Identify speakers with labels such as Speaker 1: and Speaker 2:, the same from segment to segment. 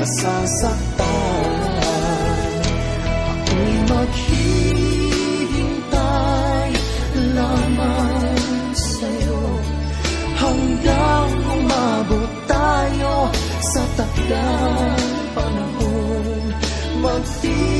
Speaker 1: nasasaktan Ako'y maghihintay lamang sa'yo Hanggang umabot tayo sa takdang panahon. Magtitis,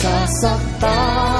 Speaker 1: sasaktan